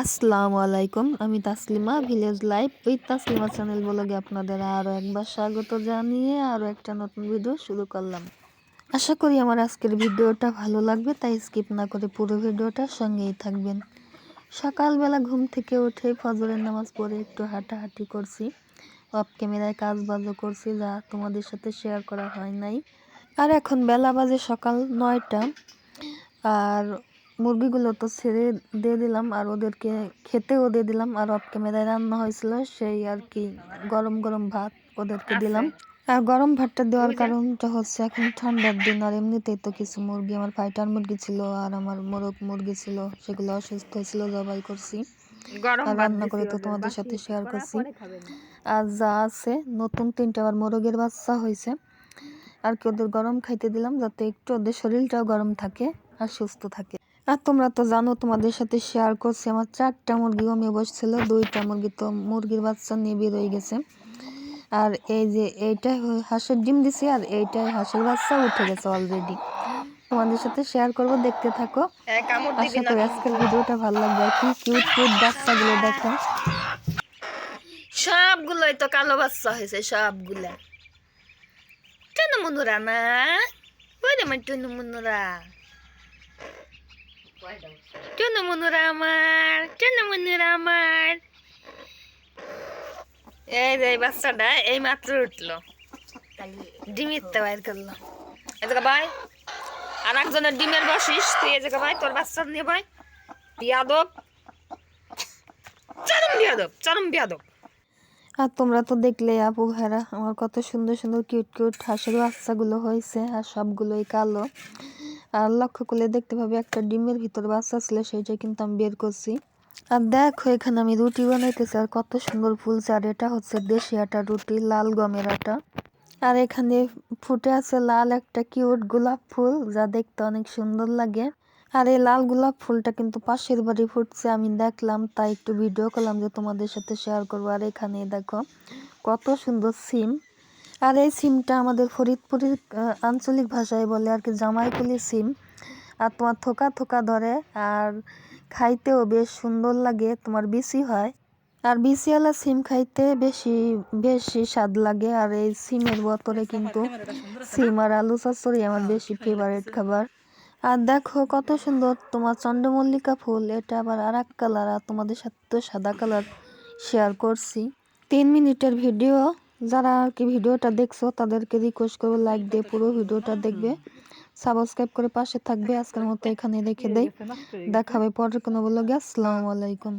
আসসালামু আলাইকুম, আমি Taslima village life. With Taslima channel ব্লগে আপনাদের আরও একবার স্বাগত জানিয়ে আরও একটা নতুন ভিডিও শুরু করলাম। আশা করি আমার আজকের ভিডিওটা ভালো লাগবে, তাই স্কিপ না করে পুরো ভিডিওটার সঙ্গেই থাকবেন। সকালবেলা ঘুম থেকে উঠে ফজরের নামাজ পড়ে একটু হাঁটাহাঁটি করছি অফ ক্যামেরায় কাজ বাজও করছি যা তোমাদের সাথে শেয়ার করা হয় নাই। আর এখন বেলা বাজে সকাল নয়টা, আর মুরগিগুলো তো ছেড়ে দিয়ে দিলাম আর ওদেরকে খেতেও দিয়ে দিলাম। আর অফ ক্যামেরায় রান্না হয়েছিল সেই আর কি গরম গরম ভাত ওদেরকে দিলাম। আর গরম ভাতটা দেওয়ার কারণটা হচ্ছে এখন ঠান্ডার দিন আর এমনিতেই তো কিছু মুরগি আমার ফাইটার মুরগি ছিল আর আমার মোরগ মুরগি ছিল সেগুলো অসুস্থ হয়েছিল জবাই করছি। আর রান্না করে তো তোমাদের সাথে শেয়ার করছি। আর যা আছে নতুন তিনটা আবার মোরগের বাচ্চা হয়েছে। আর কি ওদের গরম খাইতে দিলাম যাতে একটু ওদের শরীরটাও গরম থাকে আর সুস্থ থাকে। আর তোমরা তো জানো তোমাদের সাথে শেয়ার করছি। আমার চারটা মুরগি অমে বসছিল দুইটা মুরগি তো মুরগির বাচ্চা নিয়ে বেরোয় গেছে। আর এই যে এইটা হাঁসের ডিম দিছি আর এইটাই হাঁসের বাচ্চা উঠে গেছে অলরেডি তোমাদের সাথে শেয়ার করব দেখতে থাকো। আশা করি আজকের ভিডিওটা ভালো লাগবে। আর কি কিউট কিউট বাচ্চাগুলো দেখো। সবগুলোই তো কালো বাচ্চা হয়েছে সবগুলা। টুনু মুনুরা না বলে আমার টুনু মুনুরা এই বাচ্চাটা, এই মাত্র উঠল। বাইর করল। ভাই আর একজনের ডিমের বসিস। তুই ভাই, তোর বাচ্চা নিয়ে ভাই। বিয়াদব। চরম বিয়াদব চরম বিয়াদব। আর তোমরা তো দেখলে আপু ভাইরা, আমার কত সুন্দর সুন্দর কিউট কিউট হাঁসের বাচ্চাগুলো হয়েছে, আর সবগুলোই কালো। আর লক্ষ্য করলে দেখতে পাবে একটা ডিমের ভিতর বাচ্চা ছিল, সেইটা কিন্তু আমি বের করছি। আর দেখো, এখানে আমি রুটি বানাইতেছি, আর কত সুন্দর ফুলছে, আর এটা হচ্ছে দেশি আটা রুটি, লাল গমের আটা। আর এখানে ফুটে আছে লাল একটা কিউট গোলাপ ফুল, যা দেখতে অনেক সুন্দর লাগে। আর এই লাল গোলাপ ফুলটা কিন্তু পাশের বাড়ি ফুটছে, আমি দেখলাম, তাই একটু ভিডিও করলাম যে তোমাদের সাথে শেয়ার করব। আর এখানে দেখো, কত সুন্দর সিম। আর এই সিমটা আমাদের ফরিদপুরের আঞ্চলিক ভাষায় বলে আর কি, জামাইকুলি সিম। আর তোমার থোকা থোকা ধরে আর খাইতেও বেশ সুন্দর লাগে, তোমার বিসি হয়। আর বিসিওয়ালা সিম খাইতে বেশি বেশি স্বাদ লাগে, আর এই সিমের বতরে কিন্তু সিম আর আলু চচ্চড়ি আমার বেশি ফেভারিট খাবার। আর দেখো কত সুন্দর তোমার চন্দ্রমল্লিকা ফুল, এটা আবার আর এক কালার আর তোমাদের সাথে তো সাদা কালার শেয়ার করছি। তিন মিনিটের ভিডিও যারা আর কি ভিডিওটা দেখছ, তাদেরকে রিকোয়েস্ট করব লাইক দিয়ে পুরো ভিডিওটা দেখবে। সাবস্ক্রাইব করে পাশে থাকবে। আজকের মতো এখানে রেখে দেয় দেখাবে পরের কোনো বলো আসসালামু আলাইকুম।